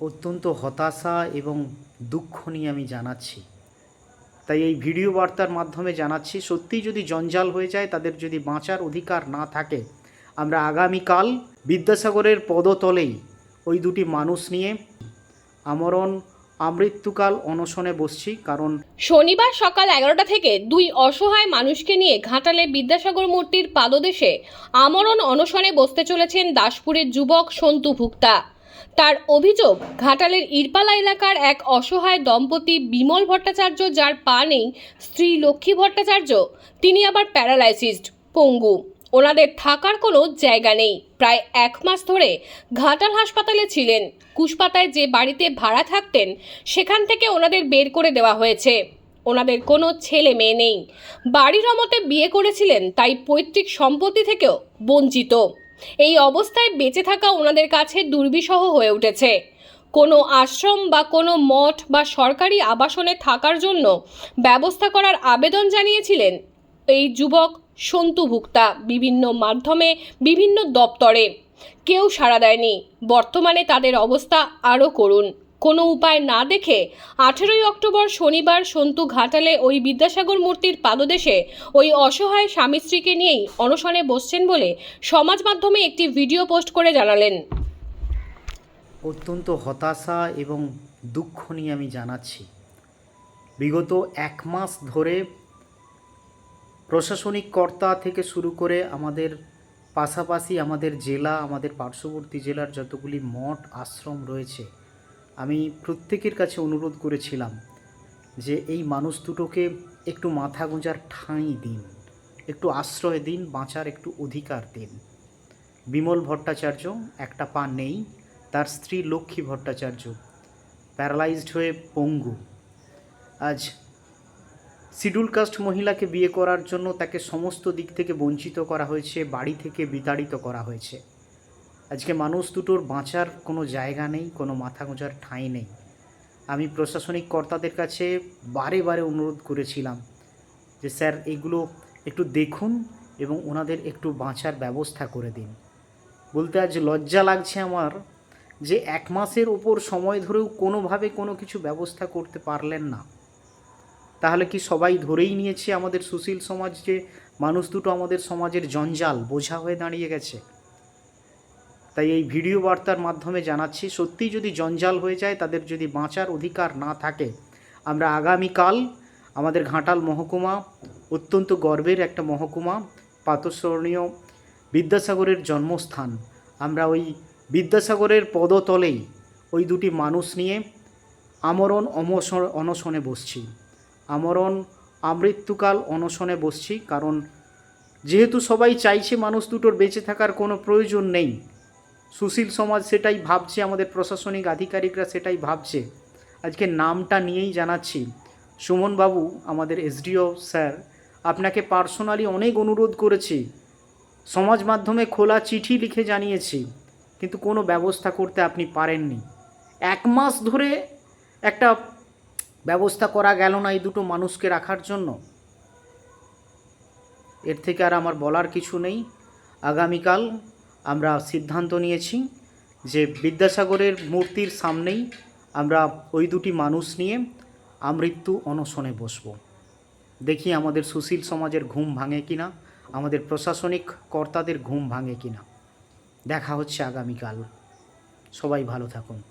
অত্যন্ত হতাশা এবং দুঃখ নিয়ে আমি জানাচ্ছি। তাই এই ভিডিও বার্তার মাধ্যমে জানাচ্ছি, সত্যিই যদি জঞ্জাল হয়ে যায়, তাদের যদি বাঁচার অধিকার না থাকে, আমরা আগামীকাল বিদ্যাসাগরের পদতলেই ওই দুটি মানুষ নিয়ে আমরণ, আমৃত্যুকাল অনশনে বসছি, কারণ শনিবার সকাল এগারোটা থেকে দুই অসহায় মানুষকে নিয়ে ঘাটালে বিদ্যাসাগর মূর্তির পাদদেশে আমরণ অনশনে বসতে চলেছেন দাসপুরের যুবক সন্তু ভুক্তা। তার অভিযোগ, ঘাটালের ইরপালা এলাকার এক অসহায় দম্পতি বিমল ভট্টাচার্য, যার পা নেই, স্ত্রী লক্ষ্মী ভট্টাচার্য। তিনি আবার প্যারালাইসিসড, পঙ্গু। ওনাদের থাকার কোনো জায়গা নেই। প্রায় এক মাস ধরে ঘাটাল হাসপাতালে ছিলেন। কুশপাতায় যে বাড়িতে ভাড়া থাকতেন, সেখান থেকে ওনাদের বের করে দেওয়া হয়েছে। ওনাদের কোনো ছেলে মেয়ে নেই। বাড়ির অমতে বিয়ে করেছিলেন, তাই পৈতৃক সম্পত্তি থেকেও বঞ্চিত। এই অবস্থায় বেঁচে থাকা ওনাদের কাছে দুর্বিষহ হয়ে উঠেছে। কোনো আশ্রম বা কোনো মঠ বা সরকারি আবাসনে থাকার জন্য ব্যবস্থা করার আবেদন জানিয়েছিলেন এই যুবক সন্তু ভুক্তা বিভিন্ন মাধ্যমে বিভিন্ন দপ্তরে। কেউ সাড়া দেয়নি। বর্তমানে তাদের অবস্থা আরও করুন। কোনো উপায় না দেখে আঠেরোই অক্টোবর শনিবার সন্তু ঘাটালে ওই বিদ্যাসাগর মূর্তির পাদদেশে ওই অসহায় স্বামী স্ত্রীকে নিয়েই অনশনে বসছেন বলে সমাজ মাধ্যমে একটি ভিডিও পোস্ট করে জানালেন। অত্যন্ত হতাশা এবং দুঃখ নিয়ে আমি জানাচ্ছি। বিগত এক মাস ধরে প্রশাসনিক কর্তা থেকে শুরু করে আমাদের পাশাপাশি আমাদের জেলা, আমাদের পার্শ্ববর্তী জেলার যতগুলি মঠ, আশ্রম রয়েছে আমি প্রত্যেকের কাছে অনুরোধ করেছিলাম যে এই মানুষ দুটোকে একটু মাথা গোঁজার ঠাঁই দিন, একটু আশ্রয় দিন, বাঁচার একটু অধিকার দিন। বিমল ভট্টাচার্য, একটা পা নেই, তার স্ত্রী লক্ষ্মী ভট্টাচার্য, প্যারালাইজড হয়ে পঙ্গু। আজ শিডিউল কাস্ট মহিলাকে বিয়ে করার জন্য তাকে সমস্ত দিক থেকে বঞ্চিত করা হয়েছে, বাড়ি থেকে বিতাড়িত করা হয়েছে। আজকে মানুষ দুটোর বাঁচার কোনো জায়গা নেই, কোনো মাথা গোঁজার ঠাঁই নেই। আমি প্রশাসনিক কর্তাদের কাছে বারে বারে অনুরোধ করেছিলাম যে, স্যার, এগুলো একটু দেখুন এবং ওনাদের একটু বাঁচার ব্যবস্থা করে দিন। বলতে আজ লজ্জা লাগছে আমার যে, এক মাসের ওপর সময় ধরেও কোনোভাবে কোনো কিছু ব্যবস্থা করতে পারলেন না। তাহলে কি সবাই ধরেই নিয়েছে আমাদের সুশীল সমাজ যে মানুষ দুটো আমাদের সমাজের জঞ্জাল, বোঝা হয়ে দাঁড়িয়ে গেছে। তাই এই ভিডিও বার্তার মাধ্যমে জানাচ্ছি, সত্যিই যদি জঞ্জাল হয়ে যায়, তাদের যদি বাঁচার অধিকার না থাকে, আমরা আগামীকাল আমাদের ঘাটাল মহকুমা অত্যন্ত গর্বের একটা মহকুমা পাতস্মরণীয় বিদ্যাসাগরের জন্মস্থান। আমরা ওই বিদ্যাসাগরের পদতলেই ওই দুটি মানুষ নিয়ে আমরণ অমসর অনশনে বসছি। আমরণ আমৃত্যুকাল অনশনে বসছি, কারণ যেহেতু সবাই চাইছে মানুষ দুটোর বেঁচে থাকার কোনো প্রয়োজন নেই সুশীল সমাজ সেটাই ভাবছে, আমাদের প্রশাসনিক আধিকারিকরা সেটাই ভাবছে। আজকে নামটা নিয়েই জানাচ্ছি। সুমনবাবু, আমাদের এসডিও স্যার, আপনাকে পার্সোনালি অনেক অনুরোধ করেছি। সমাজ মাধ্যমে খোলা চিঠি লিখে জানিয়েছি, কিন্তু কোনো ব্যবস্থা করতে আপনি পারেননি। এক মাস ধরে একটা ব্যবস্থা করা গেল না এই দুটো মানুষকে রাখার জন্য। এর থেকে আর আমার বলার কিছু নেই। আগামীকাল আমরা সিদ্ধান্ত নিয়েছি যে বিদ্যাসাগরের মূর্তির সামনেই আমরা ওই দুটি মানুষ নিয়ে আমৃত্যু অনশনে বসব। দেখি আমাদের সুশীল সমাজের ঘুম ভাঙে কিনা, আমাদের প্রশাসনিক কর্তাদের ঘুম ভাঙে কিনা। দেখা হচ্ছে আগামীকাল। সবাই ভালো থাকুন।